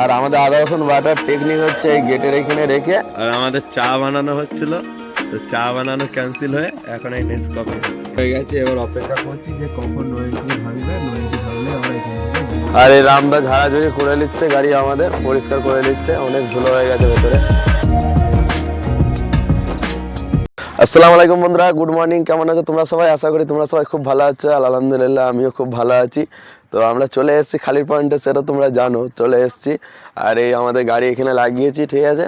আর আমাদের আদা রসুন বাটার টেকনিক হচ্ছে এই গেটের এখানে রেখে। আর আমাদের চা বানানো হচ্ছিল। তো চা বানানো ক্যান্সেল হয়ে এখন এই নেক্সট কফি হয়ে গেছে এবার অপেক্ষা করছি যে কখন নয়েন্টি ভাঙবে নয়েন্টি ভাঙলে আমরা এখান আর এই রামদা ঝাড়াঝুড়ি করে নিচ্ছে গাড়ি আমাদের পরিষ্কার করে নিচ্ছে অনেক ধুলো হয়ে গেছে ভেতরে। আসসালামু আলাইকুম বন্ধুরা গুড মর্নিং কেমন আছো তোমরা সবাই? আশা করি তোমরা সবাই খুব ভালো আছো, আলহামদুলিল্লাহ আমিও খুব ভালো আছি। তো আমরা চলে এসেছি খালি পয়েন্টে, সেটা তোমরা জানো, চলে এসেছি। আর এই আমাদের গাড়ি এখানে লাগিয়েছি, ঠিক আছে?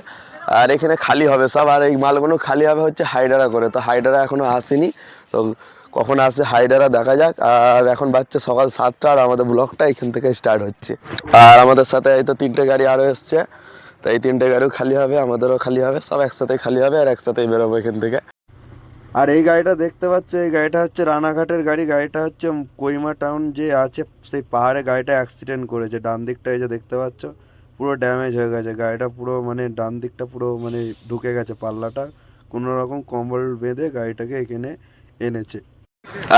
আর এখানে খালি হবে সব, আর এই মালগুলো খালি হবে হচ্ছে হাইডারা করে। তো হাইডারা এখনও আসেনি, তো কখন আসে হাইডারা দেখা যাক। আর এখন বাচ্চা সকাল সাতটা, আর আমাদের ব্লকটা এখান থেকে স্টার্ট হচ্ছে। আর আমাদের সাথে এই তো তিনটে গাড়ি আরও এসছে। তো এই তিনটে গাড়িও খালি হবে, আমাদেরও খালি হবে, সব একসাথে খালি হবে, আর একসাথেই বেরোবো এখান থেকে। আর এই গাড়িটা দেখতে পাচ্ছ, এই গাড়িটা হচ্ছে রানাঘাটের গাড়ি, গাড়িটা হচ্ছে কইমা টাউন যে আছে, সেই পাহাড়ে গাড়িটা অ্যাক্সিডেন্ট করেছে। ডান দিকটা এই যে দেখতে পাচ্ছ, পুরো ড্যামেজ হয়ে গেছে। গাড়িটা পুরো মানে ডান দিকটা পুরো মানে ঢুকে গেছে পাল্লাটা। কোনো রকম কম্বল বেঁধে গাড়িটাকে এখানে এনেছে।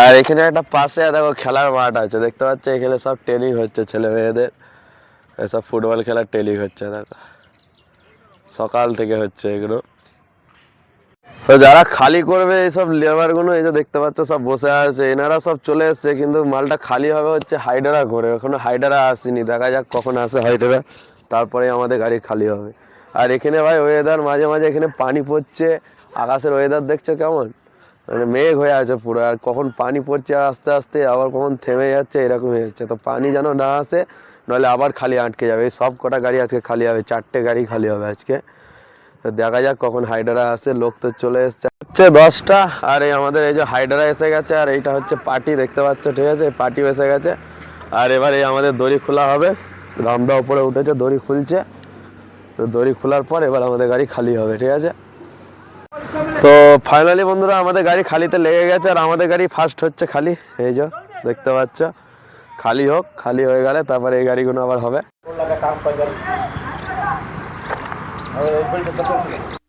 আর এখানে একটা পাশে দেখো খেলার মাঠ আছে, দেখতে পাচ্ছ? এখানে সব ট্রেনিং হচ্ছে ছেলে মেয়েদের এসব ফুটবল খেলার ট্রেনিং হচ্ছে, দেখো। সকাল থেকে হচ্ছে এগুলো। তো যারা খালি করবে এইসব লেবারগুলো, এই যে দেখতে পাচ্ছ সব বসে আছে, এনারা সব চলে এসছে, কিন্তু মালটা খালি হবে হচ্ছে হাইডারা করে। এখনও হাইডারা আসেনি, দেখা যাক কখন আসে হাইডারা তারপরে আমাদের গাড়ি খালি হবে। আর এখানে ভাই ওয়েদার মাঝে মাঝে এখানে পানি পড়ছে, আকাশের ওয়েদার দেখছ কেমন? মানে মেঘ হয়ে আছে পুরো, আর কখন পানি পড়ছে আস্তে আস্তে, আবার কখন থেমে যাচ্ছে, এরকম হয়ে যাচ্ছে। তো পানি যেন না আসে নাহলে আবার খালি আটকে যাবে। এই সব কটা গাড়ি আজকে খালি হবে, চারটে গাড়ি খালি হবে আজকে। দেখা যাক কখন হাইডারা আসে, লোক তো চলে এসছে। হচ্ছে দশটা, আর এই আমাদের এই যে হাইডারা এসে গেছে, আর এইটা হচ্ছে পার্টি, দেখতে পাচ্ছ, ঠিক আছে? পার্টি এসে গেছে। আর এবার এই আমাদের দড়ি খোলা হবে। রামদা উপরে উঠেছে, দড়ি খুলছে। তো দড়ি খোলার পর এবার আমাদের গাড়ি খালি হবে, ঠিক আছে? তো ফাইনালি বন্ধুরা, আমাদের গাড়ি খালিতে লেগে গেছে, আর আমাদের গাড়ি ফার্স্ট হচ্ছে খালি। এই যে, দেখতে পাচ্ছ? খালি হোক, খালি হয়ে গেলে, তারপরে এই গাড়িগুলো আবার হবে। A ver, vuelve,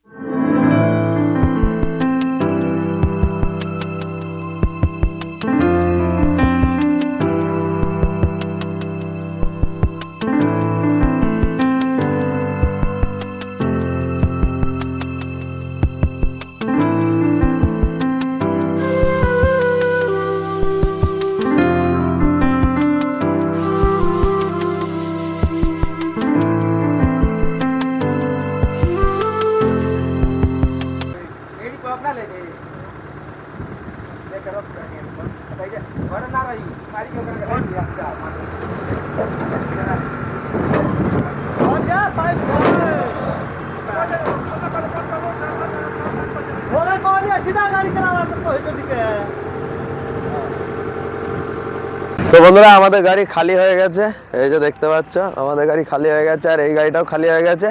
তো বন্ধুরা, আমাদের গাড়ি খালি হয়ে গেছে। এই যে দেখতে পাচ্ছ, আমাদের গাড়ি খালি হয়ে গেছে আর এই গাড়িটাও খালি হয়ে গেছে।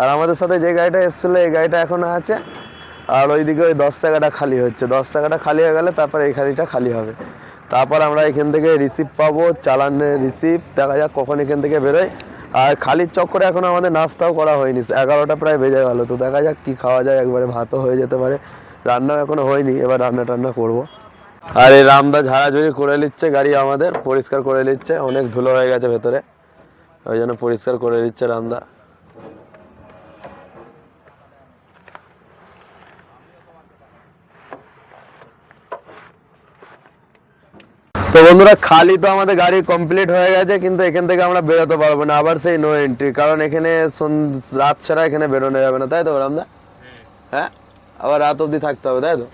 আর আমাদের সাথে যে গাড়িটা এসেছিল, এই গাড়িটা এখনও আছে। আর ওইদিকে ওই দশ টাকাটা খালি হচ্ছে। দশ টাকাটা খালি হয়ে গেলে তারপর এই গাড়িটা খালি হবে। তারপর আমরা এখান থেকে রিসিভ পাবো, চালানের রিসিভ দেখা যাক কখন এখান থেকে বেরোয়। আর খালির চক্করে এখন আমাদের নাস্তাও করা হয়নি। এগারোটা প্রায় বেজে গেল। তো দেখা যাক কি খাওয়া যায়। একবারে ভাতও হয়ে যেতে পারে। রান্নাও এখনও হয়নি। এবার রান্না টান্না করব। আর এই রামদা ঝাড়াঝুড়ি করে নিচ্ছে গাড়ি আমাদের পরিষ্কার করে নিচ্ছে। অনেক ধুলো হয়ে গেছে ভেতরে। ওই জন্য পরিষ্কার করে নিচ্ছে রামদা। তো বন্ধুরা খালি তো আমাদের গাড়ি কমপ্লিট হয়ে গেছে কিন্তু এখান থেকে আমরা বেরোতে পারব না। আবার সেই নো এন্ট্রি কারণ এখানে রাত ছাড়া এখানে বেরোনো যাবে না। তাই তো রামদা? হ্যাঁ? আবার রাত অবধি থাকতে হবে তাই তো?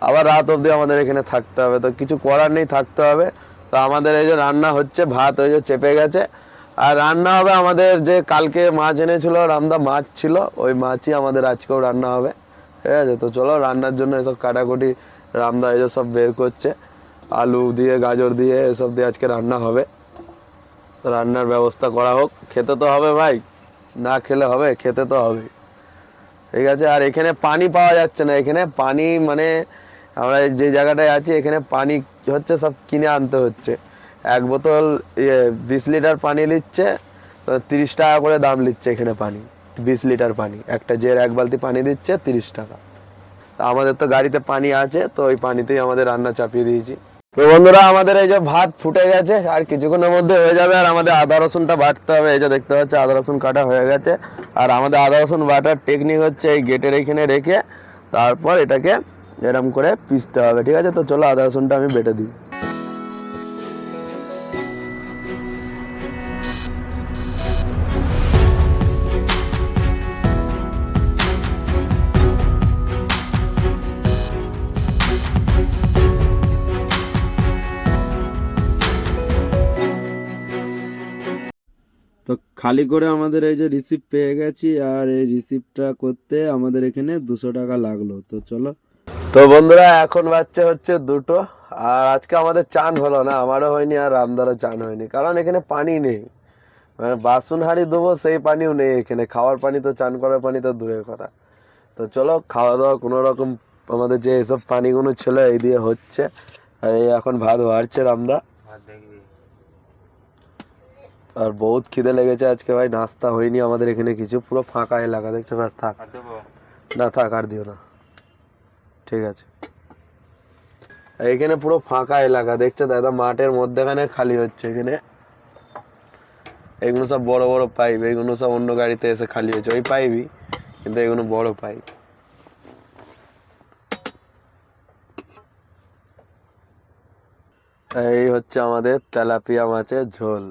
আবার রাত অবধি আমাদের এখানে থাকতে হবে। তো কিছু করার নেই, থাকতে হবে। তো আমাদের এই যে রান্না হচ্ছে, ভাত ওই যে চেপে গেছে। আর রান্না হবে আমাদের যে কালকে মাছ এনেছিল, রামদা মাছ ছিল, ওই মাছই আমাদের আজকেও রান্না হবে। ঠিক আছে? তো চলো, রান্নার জন্য এসব কাটাকুটি রামদা এই যে সব বের করছে। আলু দিয়ে, গাজর দিয়ে এসব দিয়ে আজকে রান্না হবে। রান্নার ব্যবস্থা করা হোক। খেতে তো হবে ভাই। না খেলে হবে, খেতে তো হবে ঠিক আছে? আর এখানে পানি পাওয়া যাচ্ছে না। এখানে পানি মানে আমরা যে জায়গাটায় আছি, এখানে পানি হচ্ছে, সব কিনে আনতে হচ্ছে। এক বোতল ইয়ে বিশ লিটার পানি নিচ্ছে তিরিশ টাকা করে দাম নিচ্ছে এখানে পানি। বিশ লিটার পানি। একটা জের এক বালতি পানি দিচ্ছে, তিরিশ টাকা। তা আমাদের তো গাড়িতে পানি আছে, তো ওই পানিতেই আমাদের রান্না চাপিয়ে দিয়েছি। তো বন্ধুরা, আমাদের এই যে ভাত ফুটে গেছে, আর কিছুক্ষণের মধ্যে হয়ে যাবে, আর আমাদের আদা রসুনটা বাটতে হবে। এই যে দেখতে পাচ্ছি, আদা রসুন কাটা হয়ে গেছে। আর আমাদের আদা রসুন বাটার টেকনিক হচ্ছে এই গেটের এখানে রেখে, তারপর এটাকে এরম করে পিসতে হবে, ঠিক আছে? তো চলো, আদা রসুনটা আমি বেটে দিই। তো খালি করে আমাদের এই যে রিসিপ্ট পেয়ে গেছি, আর এই রিসিপ্টটা করতে আমাদের এখানে দুশো টাকা লাগল। তো চলো তো বন্ধুরা এখন বাচ্চা হচ্ছে দুটো আর আজকে আমাদের চান হলো না আমারও হয়নি আর রামদারও চান হয়নি কারণ এখানে পানি নেই। মানে বাসন হাঁড়ি দেবো সেই পানিও নেই এখানে খাওয়ার পানি তো চান করার পানি তো দূরের কথা। তো চলো খাওয়া দাওয়া কোনো রকম আমাদের যে এসব পানিগুলো ছিল এই দিয়ে হচ্ছে। আর এই এখন ভাত বাড়ছে রামদা। আর বহুত খিদে লেগেছে আজকে ভাই নাস্তা হয়নি আমাদের এখানে কিছু পুরো ফাঁকা এলাকা দেখছ ব্যাস থাক। না থাক আর দিও না। ঠিক আছে। এখানে পুরো ফাঁকা এলাকা। দেখছ দাদা, মাঠের মধ্যেখানে খালি হচ্ছে এখানে। এগুলো সব বড় বড় পাইপ, এগুলো সব অন্য গাড়িতে এসে খালি হয়েছে। ওই পাইপই, কিন্তু এগুলো বড় পাইপ। এই হচ্ছে আমাদের তেলাপিয়া মাছের ঝোল।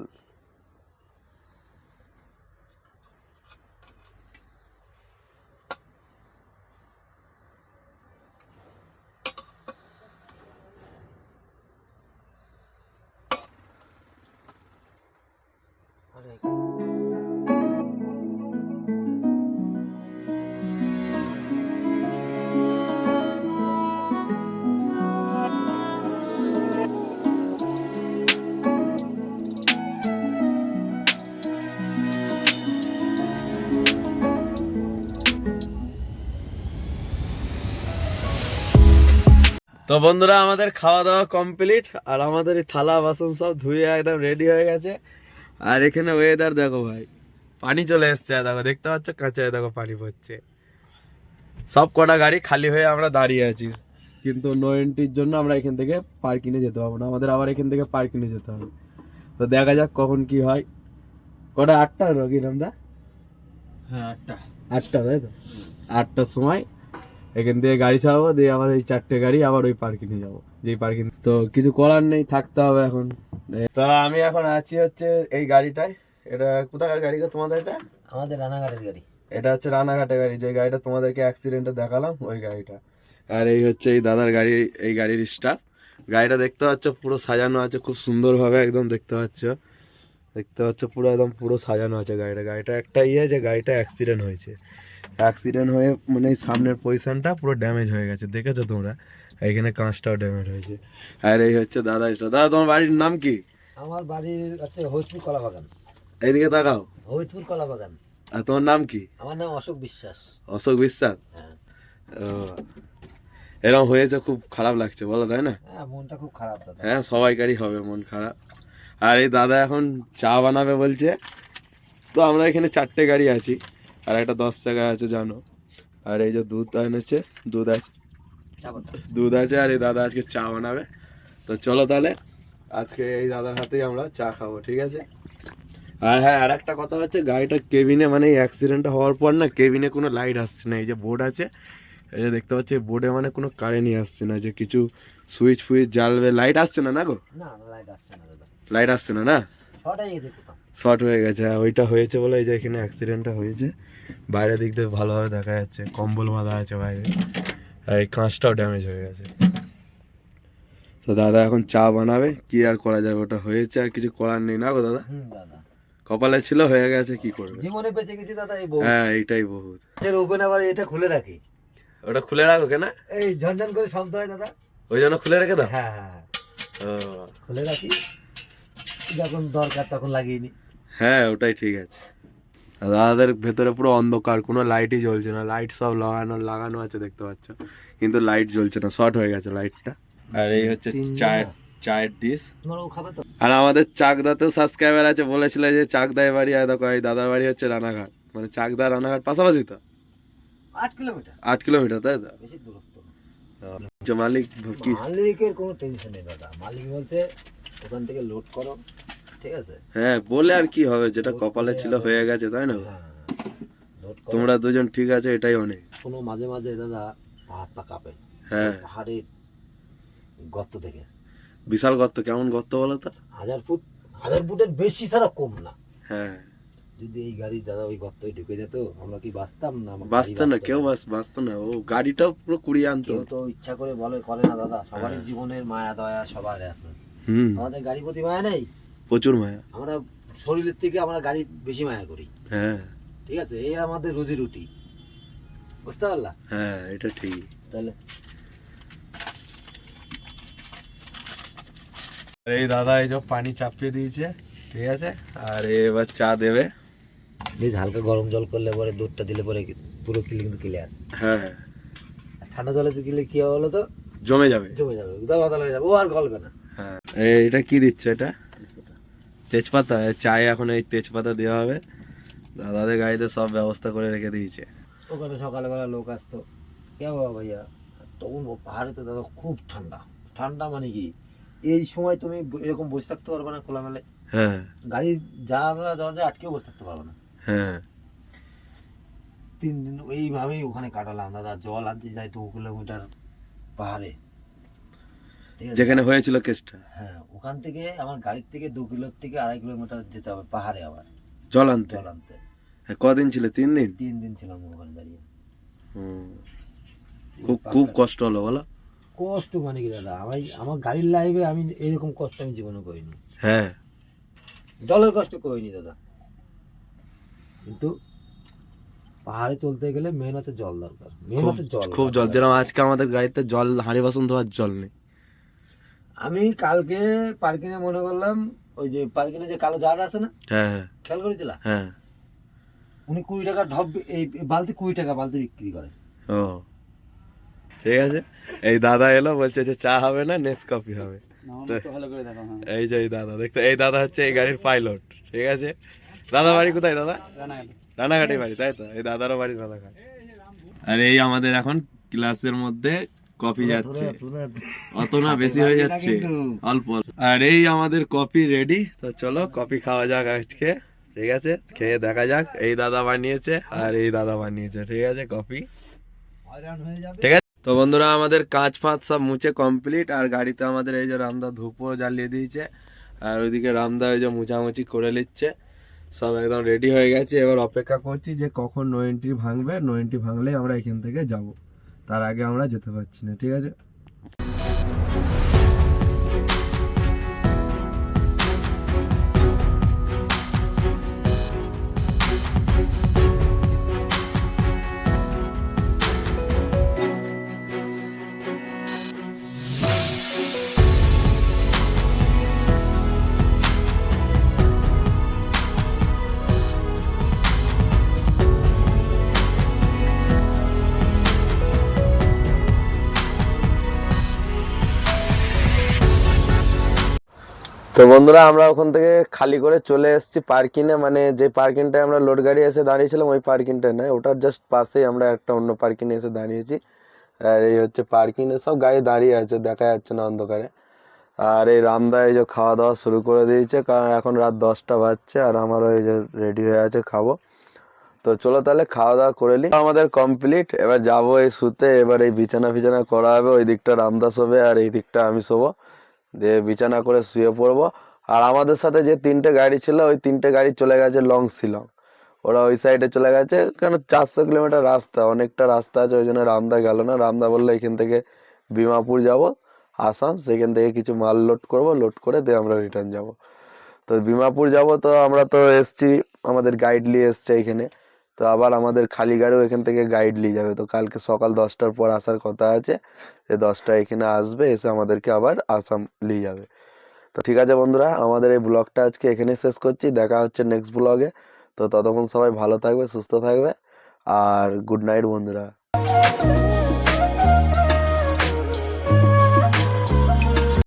তো বন্ধুরা আমাদের খাওয়া দাওয়া কমপ্লিট আর আমাদের এই থালা বাসন সব ধুয়ে একদম রেডি হয়ে গেছে। আর এখানে ওয়েদার দেখো ভাই পানি চলে এসছে দেখো দেখতে পাচ্ছ কাঁচায় দেখো পানি পড়ছে। সব কটা গাড়ি খালি হয়ে আমরা দাঁড়িয়ে আছি কিন্তু নো এন্ট্রির জন্য আমরা এখান থেকে পার্কিংয়ে যেতে পারব না আমাদের আবার এখান থেকে পার্কিংয়ে যেতে হবে। তো দেখা যাক কখন কি হয়। কটা আটটা নাকি নামদা হ্যাঁ আটটা। আটটা তাই তো? আটটার সময় এখান থেকে গাড়ি ছাড়বো দিয়ে আবার এই চারটে গাড়ি আবার ওই পার্কিংয়ে যাব। যেই পার্কিং তো কিছু করার নেই থাকতে হবে এখন। তো আমি এখন আছি হচ্ছে এই গাড়িটায়। এটা কোথাকার গাড়ি গো তোমাদের এটা? আমাদের রানাঘাটের গাড়ি। এটা হচ্ছে রানাঘাটের গাড়ি যে গাড়িটা তোমাদেরকে অ্যাক্সিডেন্টে দেখালাম ওই গাড়িটা। আর এই হচ্ছে এই দাদার গাড়ি এই গাড়ির স্টাফ গাড়িটা দেখতে পাচ্ছ পুরো সাজানো আছে খুব সুন্দরভাবে একদম দেখতে পাচ্ছ। দেখতে পাচ্ছ পুরো একদম পুরো সাজানো আছে গাড়িটা। গাড়িটা একটা ইয়ে যে গাড়িটা অ্যাক্সিডেন্ট হয়েছে। অ্যাক্সিডেন্ট হয়ে মানে এই সামনের পজিশনটা পুরো ড্যামেজ হয়ে গেছে দেখেছ তোমরা? এখানে কাঁচটাও ড্যামেজ হয়েছে। আর এই হচ্ছে দাদা স্টাফ দাদা তোমার বাড়ির নাম কি? আমার বাড়ির হরিপুর কলা বাগান। এইদিকে তাকাও। হরিপুর কলা বাগান। আর তোমার নাম কি? আমার নাম অশোক বিশ্বাস। অশোক বিশ্বাস? হ্যাঁ। এরকম হয়েছে খুব খারাপ লাগছে বলো তাই না? হ্যাঁ মনটা খুব খারাপ দাদা। হ্যাঁ সবাইকারই হবে মন খারাপ। আর এই দাদা এখন চা বানাবে বলছে। তো আমরা এখানে চারটে গাড়ি আছি। আর একটা দশ টাকা আছে জানো। আর এই যে দুধ এনেছে দুধ আছে। দুধ আছে আর এই দাদা আজকে চা বানাবে। তো চলো তাহলে আজকে এই দাদার হাতেই আমরা চা খাব ঠিক আছে? আর হ্যাঁ আর একটা কথা হচ্ছে গাড়িটা কেবিনে মানে এই অ্যাক্সিডেন্টটা হওয়ার পর না কেবিনে কোনো লাইট আসছে না। এই যে বোর্ড আছে এই যে দেখতে পাচ্ছি বোর্ডে মানে কোনো কারেন্টই আসছে না। যে কিছু সুইচ ফুইচ জ্বালবে লাইট আসছে না না গো? না লাইট আসছে না দাদা। লাইট আসছে না শর্ট হয়ে গেছে হ্যাঁ, ওইটা হয়েছে বলে এই যে এখানে অ্যাক্সিডেন্টটা হয়েছে। বাইরের দিক দিয়ে ভালোভাবে দেখা যাচ্ছে কম্বল বাঁধা আছে বাইরে আর এই কাঁচটাও ড্যামেজ হয়ে গেছে। তো দাদা এখন চা বানাবে কি আর করা যাবে ওটা হয়েছে আর কিছু করার নেই না গো দাদা? দাদা। কপালে ছিল হয়ে গেছে কি করবে? জীবনে বেঁচে গেছি দাদা এই বউ হ্যাঁ এইটাই বহুত। ওপেন আবার এটা খুলে রাখি। ওটা খুলে রাখো কেন? এই ঝনঝন করে শব্দ হয় দাদা। ওই জন্য খুলে রেখে দাও? হ্যাঁ হ্যাঁ। ও, খুলে রাখি। যখন দরকার তখন লাগিয়ে নি। হ্যাঁ ওটাই ঠিক আছে। দাদাদের ভেতরে পুরো অন্ধকার কোনো লাইটই জ্বলছে না। লাইট সব লাগানো লাগানো আছে দেখতে পাচ্ছ। কিন্তু লাইট জ্বলছে না শর্ট হয়ে গেছে লাইটটা আর এই হচ্ছে চায়ের চায়ের ডিশ আর আমাদের চাকদাতেও সাবস্ক্রাইবার আছে বলেছিল যে চাকদায় বাড়ি আর দেখো এই দাদার বাড়ি হচ্ছে রানাঘাট। মানে চাকদা রানাঘাট পাশাপাশি তো। আট কিলোমিটার আট কিলোমিটার তাই তো? মালিক মালিকের কোনো টেনশন নেই দাদা। মালিক বলছে ওখান থেকে লোড করো। ঠিক আছে? হ্যাঁ বলে আর কি হবে যেটা কপালে ছিল হয়ে গেছে তাই না? হ্যাঁ তোমরা দুজন ঠিক আছে এটাই অনেক। কোনো মাঝে মাঝে দাদা হাত পা কাঁপে। হ্যাঁ। পাহাড়ের গর্ত থেকে বিশাল গর্ত কেমন গর্ত বলো তো? হাজার ফুট হাজার ফুটের বেশি ছাড়া কম না। হ্যাঁ। যদি এই গাড়ি দাদা ওই গর্তই ঢুকে যেত আমরা কি বাঁচতাম না? বাঁচতো না কেউ বাঁচতো না ও গাড়িটাও পুরো কুড়িয়ে আনতো। তো ইচ্ছা করে বলে করে না দাদা। সবারই হ্যাঁ। জীবনের মায়া দয়া সবার আছে আমাদের গাড়ি প্রতি মায়া নেই? প্রচুর মায়া। আমরা শরীরের থেকে আমরা গাড়ি বেশি মায়া করি। হ্যাঁ। ঠিক আছে? এই আমাদের রুজি রুটি। বুঝতে পারলা? হ্যাঁ এটা ঠিক। তাহলে এই দাদা এই যে পানি চাপিয়ে দিয়েছে ঠিক আছে? আর এবার চা দেবে। বেশ হালকা গরম জল করলে পরে দুধটা দিলে পরে পুরো কিলে কিন্তু ক্লিয়ার হ্যাঁ। হ্যাঁ ঠান্ডা জলেতে দিলে কি হবে বলো তো? জমে যাবে। জমে যাবে। দলা দলা হয়ে যাবে। ও আর গলবে না। হ্যাঁ। এই- এটা কি দিচ্ছে এটা? তেজপাতা চায়ে এখন এই তেজপাতা দেওয়া হবে। দাদাদের গাড়িতে সব ব্যবস্থা করে রেখে দিয়েছে। ওখানে সকালবেলা লোক আসতো। কে বাবা ভাইয়া? তখন ও পাহাড়ে তো দাদা খুব ঠান্ডা। ঠান্ডা মানে কি? এই সময় তুমি এরকম বসে থাকতে পারবে না খোলামেলায়। হ্যাঁ। গাড়ির যাওয়া যায় আটকেও বসে থাকতে পারবে না। হ্যাঁ। তিন দিন এইভাবেই ওখানে কাটালাম। দাদা জল আনতে যাই দু কিলোমিটার পাহাড়ে। যেখানে হয়েছিল কেসটা? হ্যাঁ ওখান থেকে আমার গাড়ির থেকে দু কিলোর থেকে আড়াই কিলোমিটার যেতে হবে পাহাড়ে আবার। জল আনতে জল আনতে হ্যাঁ, কদিন ছিল? তিন দিন? তিন দিন ছিলাম ওখানে দাঁড়িয়ে। হুম। খুব খুব কষ্ট হলো বলো। কষ্ট মানে কি দাদা? আমি আমার গাড়ির লাইফে আমি এরকম কষ্ট আমি জীবনে করিনি। হ্যাঁ। জলের কষ্ট করিনি দাদা। কিন্তু পাহাড়ে চলতে গেলে মেন হচ্ছে জল দরকার। হচ্ছে জল। খুব জল। যেরকম আজকে আমাদের গাড়িতে জল হাঁড়ি বাসন ধোয়ার জল নেই। আমি কালকে পার্কিংয়ে মনে করলাম ওই যে পার্কিংয়ে যে কালো জার আছে না? হ্যাঁ হ্যাঁ। খেয়াল করেছিল? হ্যাঁ। উনি কুড়ি টাকা ঢপ এই বালতি কুড়ি টাকা বালতি বিক্রি করে। ও। ঠিক আছে? এই দাদা এলো বলছে যে চা হবে না নেস কফি হবে। হ্যাঁ। এই যে এই দাদা দেখতে এই দাদা হচ্ছে এই গাড়ির পাইলট ঠিক আছে? দাদা বাড়ি কোথায় দাদা? রানাঘাটি। বাড়ি তাই তো? এই দাদারও বাড়ি রানাঘাট। আর এই আমাদের এখন ক্লাসের মধ্যে কফি যাচ্ছে। অত না বেশি হয়ে যাচ্ছে। অল্প অল্প। আর এই আমাদের কফি রেডি তো চলো কফি খাওয়া যাক আজকে ঠিক আছে? খেয়ে দেখা যাক। এই দাদা বানিয়েছে আর এই দাদা বানিয়েছে ঠিক আছে যাবে। ঠিক আছে? তো বন্ধুরা আমাদের কাঁচ ফাঁচ সব মুছে কমপ্লিট আর গাড়িতে আমাদের এই যে রামদা ধূপও জ্বালিয়ে দিয়েছে আর ওইদিকে রামদা ওই যে মুছামুছি করে নিচ্ছে। সব একদম রেডি হয়ে গেছে। এবার অপেক্ষা করছি যে কখন নো এন্ট্রি ভাঙবে। নো এন্ট্রি ভাঙলেই আমরা এখান থেকে যাব। তার আগে আমরা যেতে পারছি না ঠিক আছে? তো বন্ধুরা, আমরা ওখান থেকে খালি করে চলে এসেছি পার্কিংয়ে মানে যে পার্কিংটায় আমরা লোড গাড়ি এসে দাঁড়িয়েছিলাম, ওই পার্কিংটা নয়, ওটার জাস্ট পাশেই আমরা একটা অন্য পার্কিংয়ে এসে দাঁড়িয়েছি। আর এই হচ্ছে পার্কিংয়ে সব গাড়ি দাঁড়িয়ে আছে, দেখা যাচ্ছে না অন্ধকারে। আর এই রামদা এই যে খাওয়া দাওয়া শুরু করে দিয়েছে, কারণ এখন রাত দশটা বাজছে, আর আমারও এই যে রেডি হয়ে আছে খাব। তো চলো তাহলে খাওয়া দাওয়া করে নিই। আমাদের কমপ্লিট এবার যাব এই শুতে, এবার এই বিছানা ফিছানা করা হবে, ওই দিকটা রামদা শোবে, আর এই দিকটা আমি শোবো। দিয়ে বিছানা করে শুয়ে পড়ব। আর আমাদের সাথে যে তিনটে গাড়ি ছিল, ওই তিনটে গাড়ি চলে গেছে লং শিলং। ওরা ওই সাইডে চলে গেছে, কেন চারশো কিলোমিটার রাস্তা, অনেকটা রাস্তা আছে, ওই জন্য রামদা গেল না। রামদা বলল, এখান থেকে বিমাপুর যাব, আসাম, সেখান থেকে কিছু মাল লোড করব, লোড করে দিয়ে আমরা রিটার্ন যাব। তো বিমাপুর যাব, তো আমরা তো এসছি, আমাদের গাইড নিয়ে এসছে এখানে। তো আবার আমাদের খালি গাড়িও এখান থেকে গাইড নিয়ে যাবে। তো কালকে সকাল দশটার পর আসার কথা আছে যে দশটায় এখানে আসবে, এসে আমাদেরকে আবার আসাম নিয়ে যাবে। তো ঠিক আছে বন্ধুরা, আমাদের এই ব্লগটা আজকে এখানে শেষ করছি। দেখা হচ্ছে নেক্সট ব্লগে তো ততক্ষণ সবাই ভালো থাকবে, সুস্থ থাকবে। আর গুড নাইট বন্ধুরা।